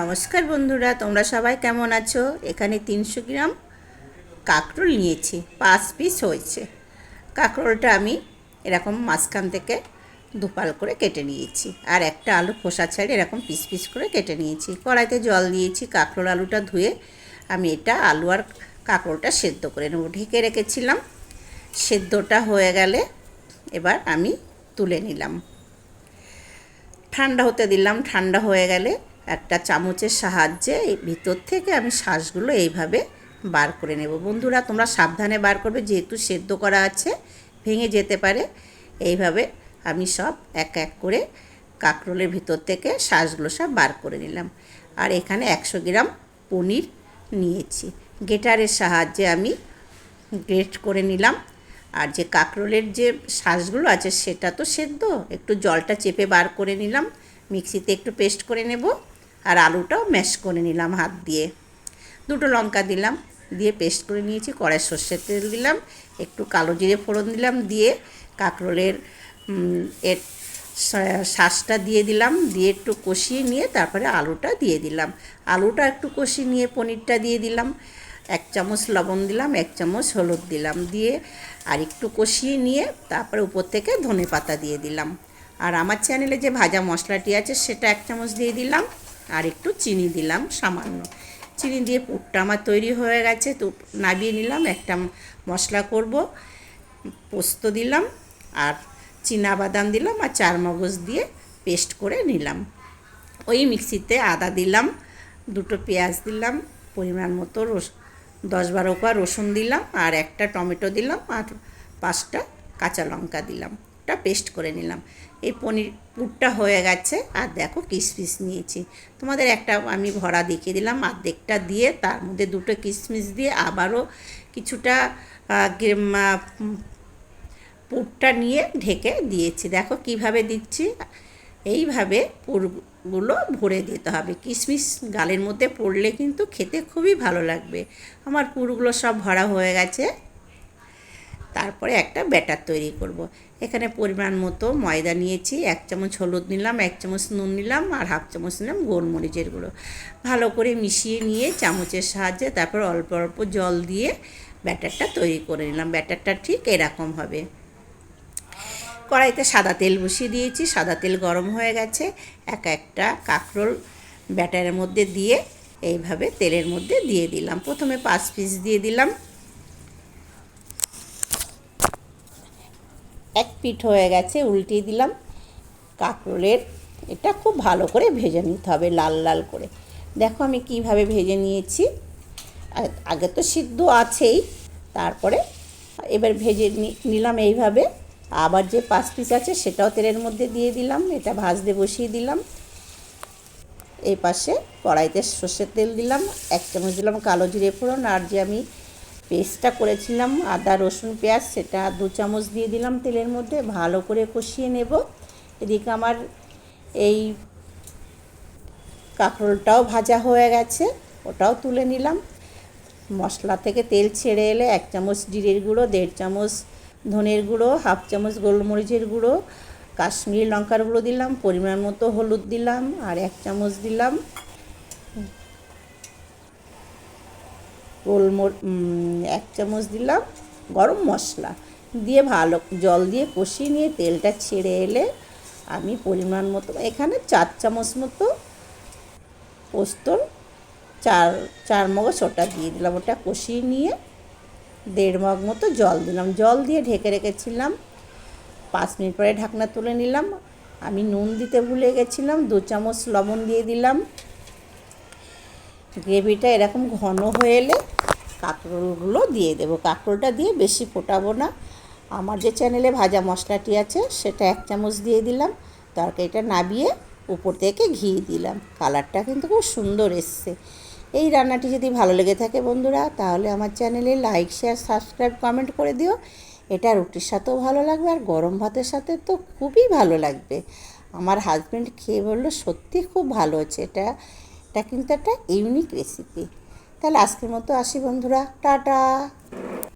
নমস্কার বন্ধুরা, তোমরা সবাই কেমন আছো? এখানে তিনশো গ্রাম কাঁকরোল নিয়েছি, পাঁচ পিস হয়েছে। কাঁকরোলটা আমি এরকম মাঝখান থেকে দুপাল করে কেটে নিয়েছি, আর একটা আলু খোসা ছেড়ে এরকম পিস পিস করে কেটে নিয়েছি। কড়াইতে জল দিয়েছি, কাঁকরোল আলুটা ধুয়ে আমি এটা আলু আর কাঁকরোলটা সেদ্ধ করে নেব। ঢেকে রেখেছিলাম, সেদ্ধটা হয়ে গেলে এবার আমি তুলে নিলাম। ঠান্ডা হতে দিলাম, ঠান্ডা হয়ে গেলে একটা চামচের সাহায্যে ভিতর থেকে আমি শ্বাসগুলো এইভাবে বার করে নেব। বন্ধুরা, তোমরা সাবধানে বার করবে, যেহেতু সেদ্ধ করা আছে, ভেঙে যেতে পারে। এইভাবে আমি সব এক এক করে কাঁকরোলের ভিতর থেকে শ্বাসগুলো সব বার করে নিলাম। আর এখানে একশো গ্রাম পনির নিয়েছি। গেটারের সাহায্যে আমি গ্রেট করে নিলাম। আর যে কাঁকরোলের যে শ্বাসগুলো আছে, সেটা তো সেদ্ধ। একটু জলটা চেপে বার করে নিলাম। মিক্সিতে একটু পেস্ট করে নেব। আর আলুটাও ম্যাশ করে নিলাম হাত দিয়ে। দুটো লঙ্কা দিলাম, দিয়ে পেস্ট করে নিয়েছি কড়াই সর্ষের তেল দিলাম, একটু কালো জিরে ফোড়ন দিলাম, দিয়ে কাঁকরোলের এর শ্বাসটা দিয়ে দিলাম, দিয়ে একটু কষিয়ে নিয়ে তারপরে আলুটা দিয়ে দিলাম। আলুটা একটু কষিয়ে নিয়ে পনিরটা দিয়ে দিলাম, এক চামচ লবণ দিলাম, এক চামচ হলুদ দিলাম, দিয়ে আর একটু কষিয়ে নিয়ে তারপরে উপর থেকে ধনে পাতা দিয়ে দিলাম। আর আমার চ্যানেলে যে ভাজা মশলাটি আছে সেটা এক চামচ দিয়ে দিলাম। আর একটু চিনি দিলাম সামান্য। চিনি দিয়ে পুরটা আমার তৈরি হয়ে গেছে, তো নাবিয়ে নিলাম, একটা মশলা করব, পোস্ত দিলাম আর বাদাম দিলাম আর চার মগজ দিয়ে পেস্ট করে নিলাম। ওই মিক্সিতে আদা দিলাম, দুটো পেঁয়াজ দিলাম, পরিমাণ মতো রস, দশ বারো কোয়া রসুন দিলাম আর একটা টমেটো দিলাম আর পাঁচটা কাঁচা লঙ্কা দিলাম। ওটা পেস্ট করে নিলাম। এই পনির পুরটা হয়ে গেছে। আর দেখো কিশমিশ নিয়েছি। তোমাদের একটা আমি ভরা দেখিয়ে দিলাম, অর্ধেকটা দিয়ে তার মধ্যে দুটো কিশমিশ দিয়ে আবারও কিছুটা পুরটা নিয়ে ঢেকে দিয়েছি। দেখো কীভাবে দিচ্ছি? এইভাবে পুরগুলো ভরে দিতে হবে। কিশমিশ গালের মধ্যে পড়লে কিন্তু খেতে খুবই ভালো লাগবে। আমার পুরগুলো সব ভরা হয়ে গেছে। তারপরে একটা ব্যাটার তৈরি করব। এখানে পরিমাণ মতো ময়দা নিয়েছি, এক চামচ হলুদ নিলাম, এক চামচ নুন নিলাম আর হাফ চামচ নিলাম গোলমরিচের গুঁড়ো। ভালো করে মিশিয়ে নিয়ে চামচের সাহায্যে তারপর অল্প অল্প জল দিয়ে ব্যাটারটা তৈরি করে নিলাম। ব্যাটারটা ঠিক এরকম হবে। কড়াইতে সাদা তেল বসিয়ে দিয়েছি, সাদা তেল গরম হয়ে গেছে। এক একটা কাঁকরোল ব্যাটারের মধ্যে দিয়ে এইভাবে তেলের মধ্যে দিয়ে দিলাম। প্রথমে পাঁচ পিস দিয়ে দিলাম। এক পিঠ হয়ে গেছে, উল্টিয়ে দিলাম। কাঁকরোলের এটা খুব ভালো করে ভেজে নিতে হবে লাল লাল করে। দেখো আমি কীভাবে ভেজে নিয়েছি। আগে তো সিদ্ধ আছেই, তারপরে এবার ভেজে নিলাম এইভাবে। আবার যে পাঁচ পিস আছে সেটাও তেলের মধ্যে দিয়ে দিলাম, এটা ভাজতে বসিয়ে দিলাম। এই পাশে কড়াইতে সর্ষের তেল দিলাম, এক চামচ দিলাম কালো জিরে ফোড়ন, আর যে আমি পেস্টটা করেছিলাম, আদা, রসুন, পেঁয়াজ, সেটা দু চামচ দিয়ে দিলাম তেলের মধ্যে, ভালো করে কষিয়ে নেব। এদিকে আমার এই কাঁকরোলটাও ভাজা হয়ে গেছে, ওটাও তুলে নিলাম। মশলা থেকে তেল ছেড়ে এলে এক চামচ জিরের গুঁড়ো, দেড় চামচ ধনের গুঁড়ো, হাফ চামচ গোলমরিচের গুঁড়ো, কাশ্মীরি লঙ্কার গুঁড়ো দিলাম, পরিমাণ মতো হলুদ দিলাম, আর এক চামচ দিলাম গোলমর এক চামচ দিলাম গরম মশলা। দিয়ে ভালো জল দিয়ে কষিয়ে নিয়ে তেলটা ছেড়ে এলে আমি পরিমাণ মতো এখানে চার চামচ মতো পোস্তর চার চার মগজ ওটা দিয়ে দিলাম। ওটা কষিয়ে নিয়ে দেড় মগ মতো জল দিলাম। জল দিয়ে ঢেকে রেখেছিলাম। পাঁচ মিনিট পরে ঢাকনা তুলে নিলাম। আমি নুন দিতে ভুলে গেছিলাম। দু চামচ লবণ দিয়ে দিলাম। গ্রেভিটা এরকম ঘন হয়ে এলে কাঁকরোলগুলো দিয়ে দেবো। কাঁকরোলটা দিয়ে বেশি ফোটাবো না। আমার যে চ্যানেলে ভাজা মশলাটি আছে, সেটা এক চামচ দিয়ে দিলাম। তরকারিটা নাবিয়ে উপর থেকে ঘি দিলাম। কালারটা কিন্তু খুব সুন্দর এসছে। এই রান্নাটি যদি ভালো লেগে থাকে বন্ধুরা, তাহলে আমার চ্যানেলে লাইক শেয়ার সাবস্ক্রাইব কমেন্ট করে দিও। এটা রুটির সাথেও ভালো লাগবে আর গরম ভাতের সাথে তো খুবই ভালো লাগবে। আমার হাজব্যান্ড খেয়ে বলল, সত্যি খুব ভালো হচ্ছে। এটা এটা কিন্তু একটা ইউনিক রেসিপি তাহলে আজকের মতো আসি বন্ধুরা টাটা।